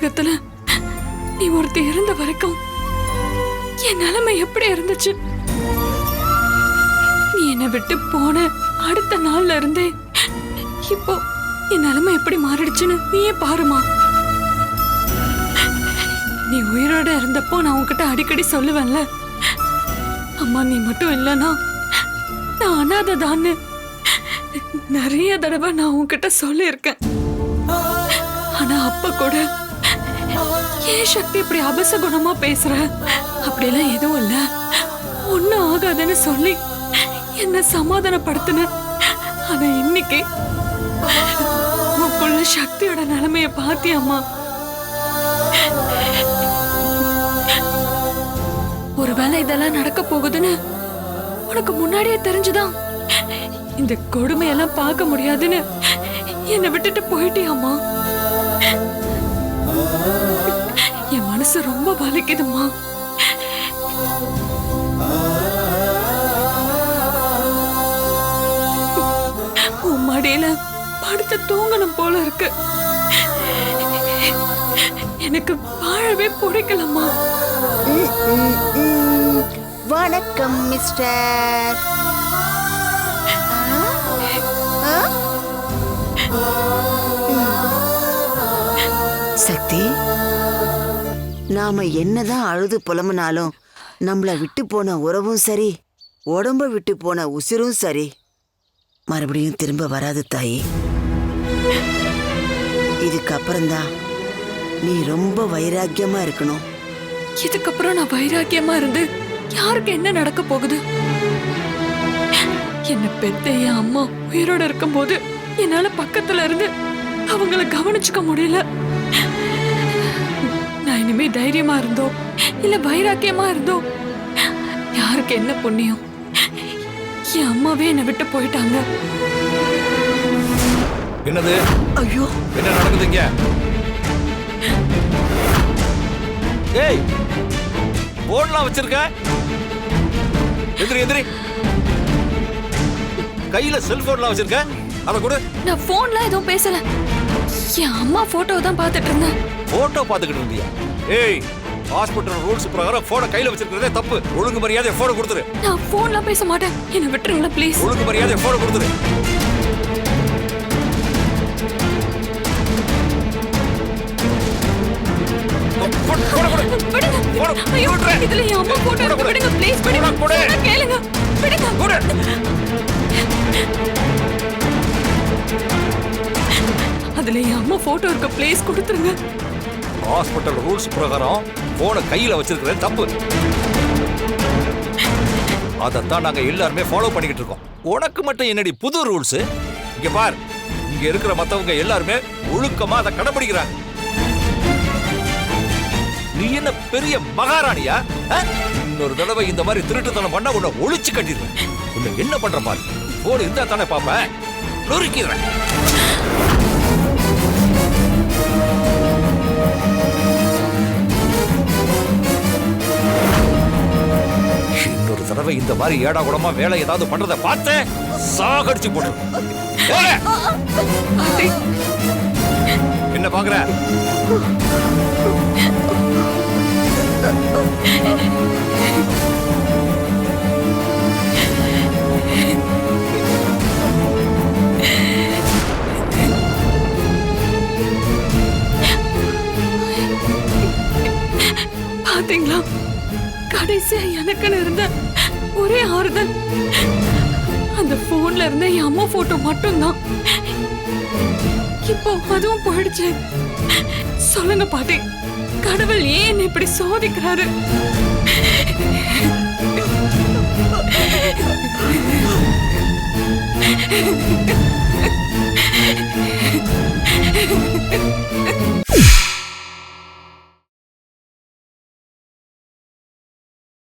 உலகத்துல நீ ஒருத்தி இருந்த வரைக்கும் என் நிலைமை எப்படி இருந்துச்சு? நீ என்னை விட்டு போன அடுத்த நாள்ல இருந்தே இப்போ என் நிலைமை எப்படி மாறிடுச்சுன்னு நீயே பாருமா. நீ உயிரோட இருந்தப்போ நான் உன்கிட்ட அடிக்கடி சொல்லுவேன்ல. அம்மா நீ மட்டும் இல்லனா நான் அனாதைதான்னு நிறைய தடவை நான் உன்கிட்ட சொல்லியிருக்கேன். ஆனா அப்ப கூட ஏன் சக்தி இப்படி அபச குணமா பேசுற? அப்படிலாம் எதுவும் இல்ல. ஒன்னும் ஆகாதுன்னு சொல்லி என்ன சமாதானப்படுத்தின. ஆனா இன்னைக்கு உன் புள்ள சக்தியோட நிலைமைய பாத்தியாமா ஒருவேளை இதெல்லாம் நடக்க போகுதுன்னு உனக்கு முன்னாடியே தெரிஞ்சுதான் இந்த கொடுமையெல்லாம் பார்க்க முடியாதுன்னு என்னை விட்டுட்டு போயிட்டியாம்மா? என் மனசு ரொம்ப வலிக்குதும்மா. உன் மடியில படுத்து தூங்கணும் போல இருக்கு. எனக்கு வாழவே பிடிக்கலம்மா. வணக்கம் மிஸ்டர். சக்தி? நாம என்னதான் அழுது புலம்புனாலும் நம்மள விட்டு போன உறவும் சரி உடம்ப விட்டு போன உசிரும் சரி. மறுபடியும் திரும்ப வராது தாயி. இதுக்கப்புறம்தான் நீ ரொம்ப வைராக்கியமா இருக்கணும். இதுக்கப்புறம் நான் வைராக்கியமா இருந்து யாருக்கு என்ன நடக்க போகுது? என்ன பெத்த என் அம்மா உயிரோட இருக்கும்போது என்னால பக்கத்துல இருந்து அவங்கள கவனிச்சுக்க முடியல. இனிமே தைரியமா இருந்தோ? இல்ல வைராக்கியமா இருந்தோ? யாருக்கு என்ன புண்ணியம்? என் அம்மாவே என்னை விட்டு போயிட்டாங்க. என்னது? ஐயோ. என்ன நடக்குது இங்க ஏய் போன்லாம் வச்சிருக்க? எந்திரி எந்திரி. கையில செல்போன்லாம் வச்சிருக்க? அத கூட. நான் போன்ல எதுவும் பேசல. என் அம்மா போட்டோ தான் பார்த்துட்டு இருந்தேன். போட்டோ பாத்துக்கிட்டு இருந்தியா? ஏய் ஹாஸ்பிட்டல் ரூல்ஸ் பிரகாரம் போனை கையில வச்சிருக்கிறதே தப்பு. ஒழுங்கு மரியாதை போனை கொடுத்துரு. நான் போன்ல பேச மாட்டேன். என்னை விட்டுருங்களேன் ப்ளீஸ் ஒழுங்கு மரியாதை போனை கொடுத்துரு. இதுல என் அம்மா போட்டோ போடு, விடுங்க ப்ளீஸ் விடுங்க. கேளுங்க. விடுங்க. அதுல என் அம்மா போட்டோ இருக்க ப்ளீஸ் கொடுத்துருங்க. ஹாஸ்பிட்டல் ரூல்ஸ் பிரகாரம் போனை கையில வச்சிருக்கிறது தப்பு. அதைத்தான் நாங்க எல்லாருமே ஃபாலோ பண்ணிக்கிட்டு இருக்கோம். உனக்கு மட்டும் என்னடி புது ரூல்ஸ் இங்க பார். இங்க இருக்கிற மத்தவங்க எல்லாருமே ஒழுக்கமா அதை கடைபிடிக்கிறாங்க. நீ என்ன பெரிய மகாராணியா? ஆ? இன்னொரு தடவை இந்த மாதிரி திருட்டுத்தனம் பண்ண உன்னை ஒழிச்சு கட்டிடுவேன். உன்னை என்ன பண்ற பாரு போன் இருந்தா தானே பாப்பேன் நொறுக்கிறேன் இந்த மாதிரி ஏடா கூடமா வேலை ஏதாவது பண்றத பார்த்து சாகடிச்சு போடு என்ன பாக்குற பாத்தீங்களா? கடைசியா எனக்குன்னு இருந்த ஒரே ஆறுதல். அந்த போன்ல இருந்த என் அம்மா போட்டோ மட்டும்தான். இப்போ அதுவும் போயிடுச்சு. சொல்லுங்க பாட்டி. கடவுள் ஏன் இப்படி சோதிக்கிறாரு?